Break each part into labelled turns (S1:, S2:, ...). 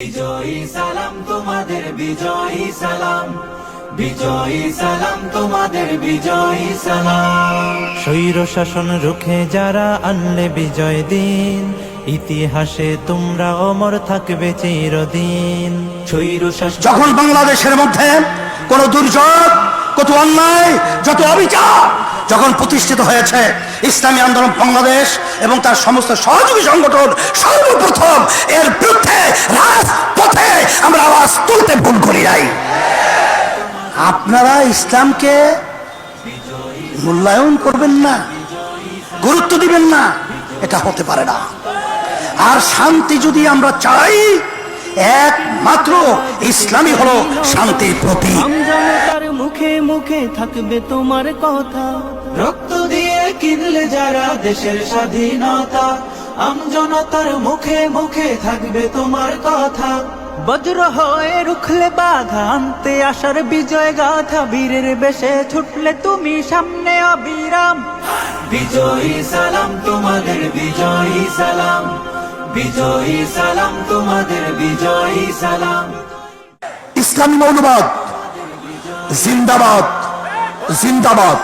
S1: বিজয়ী সালাম তোমাদের বিজয়ী সালাম। বিজয়ী সালাম তোমাদের বিজয়ী সালাম।
S2: স্বৈর শাসন রুখে যারা আনলে বিজয় দিন ইতিহাসে তোমরা অমর থাকবে চিরদিন।
S1: স্বৈর শাসন
S3: যখন বাংলাদেশের মধ্যে কোন দুর্যোগ কত অন্যায় যত অবিচার যখন প্রতিষ্ঠিত হয়েছে ইসলামী আন্দোলন বাংলাদেশ এবং তার সমস্ত সহযোগী সংগঠন সর্বপ্রথম এর বিরুদ্ধে ভুল করি নাই। আপনারা ইসলামকে মূল্যায়ন করবেন না, গুরুত্ব দিবেন না, এটা হতে পারে না। আর শান্তি যদি আমরা চাই, একমাত্র ইসলামই হলো শান্তির প্রতীক।
S2: মুখে মুখে থাকবে তোমার কথা।
S1: রক্ত দিয়ে কিনলে যারা দেশের স্বাধীনতা, আমজনতার মুখে মুখে থাকবে তোমার কথা।
S2: বজ্র হয়ে রুখলে বাধা আনতে আসার বিজয় গাথা বীরের বেশে ছুটলে তুমি সামনে অবিরাম।
S1: বিজয়ী সালাম তোমাদের বিজয়ী সালাম। বিজয়ী সালাম তোমাদের বিজয়ী সালাম।
S3: ইসলামী মৌলবাদ জিন্দাবাদ জিন্দাবাদ।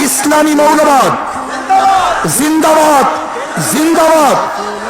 S3: ইসলামী মৌলবাদ জিন্দাবাদ জিন্দাবাদ।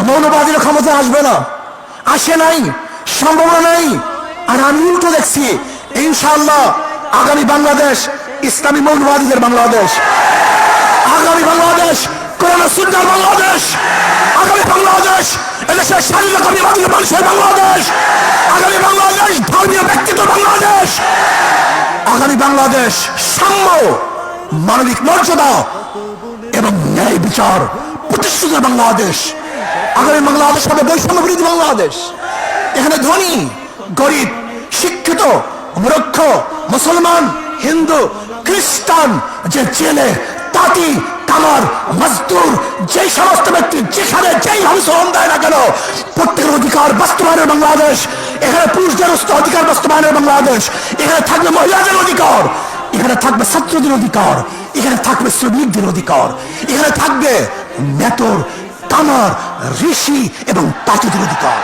S3: মৌলবাদীর ক্ষমতা আসবে না। আসে নাই, সম্ভাবনা নাই। আর আমি উল্টো দেখছি, ইনশাআল্লাহ আগামী বাংলাদেশ, ইসলামী মৌলবাদীদের বাংলাদেশ। আগামী বাংলাদেশ বাংলাদেশ। আগামী বাংলাদেশ বাংলাদেশ। আগামী বাংলাদেশ, ধর্মীয় ব্যক্তিত্ব বাংলাদেশ। আগামী বাংলাদেশ, সাম্য মর্যাদা এবং ন্যায় বিচার প্রতিষ্ঠিত বাংলাদেশ। আগামী বাংলাদেশ হবে বৈষম্য বিরোধী বাংলাদেশ। এখানে ধনী, গরিব, শিক্ষিত মূর্খ মুসলমান, হিন্দু, খ্রিস্টান, যে জেলে, তাঁতি, কামার, মজদুর যে সমস্ত ব্যক্তি যেখানে যেই শ্রম দেয় না কেন, প্রত্যেকের অধিকার বাস্তবায়নের বাংলাদেশ। এখানে পুরুষদের অধিকার বাস্তবায়নের বাংলাদেশ। এখানে থাকবে মহিলাদের অধিকার। এখানে থাকবে ছাত্রদের অধিকার। এখানে থাকবে শ্রমিকদের অধিকার। এখানে থাকবে মেতর কামার ঋষি এবং তাঁতিদের অধিকার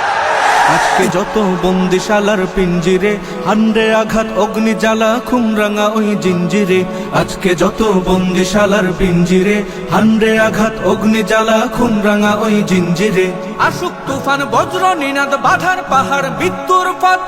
S4: আজকে যত বন্দিশালার পিঞ্জিরে হান্ডে আঘাত অগ্নি জ্বালা খুমরাঙা ওই জিঞ্জিরে আজকে যত বন্দিশালার পিঞ্জিরে হান্ডে আঘাত অগ্নি জ্বালা খুমরাঙা ওই জিঞ্জিরে। আসুক তুফান বজ্র নিনাদ বাধার পাহাড় মৃত্যুর পথ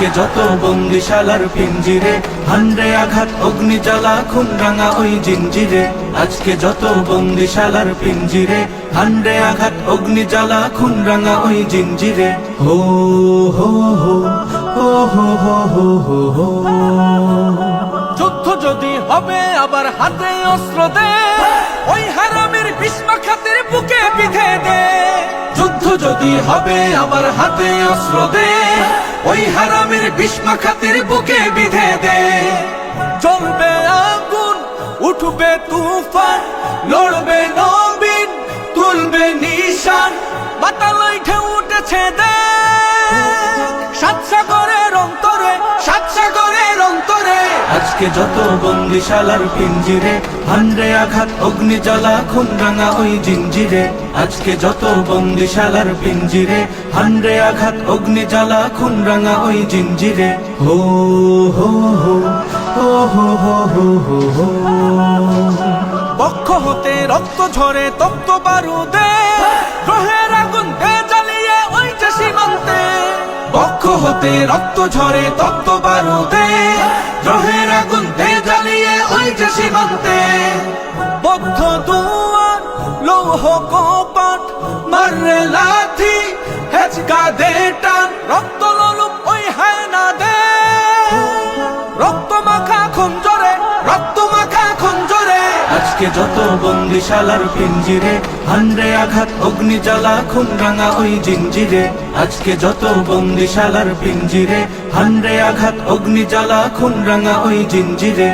S4: আজকে যত বন্দিশালার পিঞ্জিরে? হান্ডে আঘাত অগ্নি জ্বালা খুন রাঙা ওই জিঞ্জিরে। আজকে যত বন্দিশালার পিঞ্জিরে? হান্ডে আঘাত অগ্নি জ্বালা খুন রাঙা ওই জিঞ্জিরে। হো হো হো হো হো হো হো হো হো। যুদ্ধ যদি হবে, আবার হাতে অস্ত্র দে। যদি হবে আবার হাতে অস্ত্র দে। ওই হারামের বিস্মা খাতির বুকে বিধে দে। চলবে আগুন, উঠবে তুফান, লড়বে নবীন আজকে যত বন্দিশালার পিঞ্জিরে। হান্ডে আঘাত অগ্নি জ্বালা খুন রাঙা ওই জিঞ্জিরে। আজকে যত বন্দিশালার পিঞ্জিরে। হান্ডে আঘাত অগ্নি জ্বালা খুন রাঙা ওই জিঞ্জিরে। হো হো হো হো হো হো হো হো হো। বক্ষ হতে রক্ত ঝরে তপ্ত বারুদে। গ্রহের আগুন জ্বালিয়ে ওই যে সীমান্তে। বক্ষ হতে রক্ত ঝরে তপ্ত বারুদে। গ্রহের সীমান্তে বদ্ধ দুয়ার, লৌহ কপাট মাররে লাথি, হেচকা দে টান, রক্ত ললুপ, ওই হায় না দে। রক্ত মাখা খঞ্জরে রক্ত মাখা খঞ্জরে
S1: আজকে যত বন্দিশালার পিঞ্জিরে হান্ডে আঘাত অগ্নি জ্বালা খুন রাঙা ওই জিঞ্জিরে। আজকে যত বন্দিশালার পিঞ্জিরে হান্ডে আঘাত অগ্নি জ্বালা খুন রাঙা ওই জিঞ্জিরে।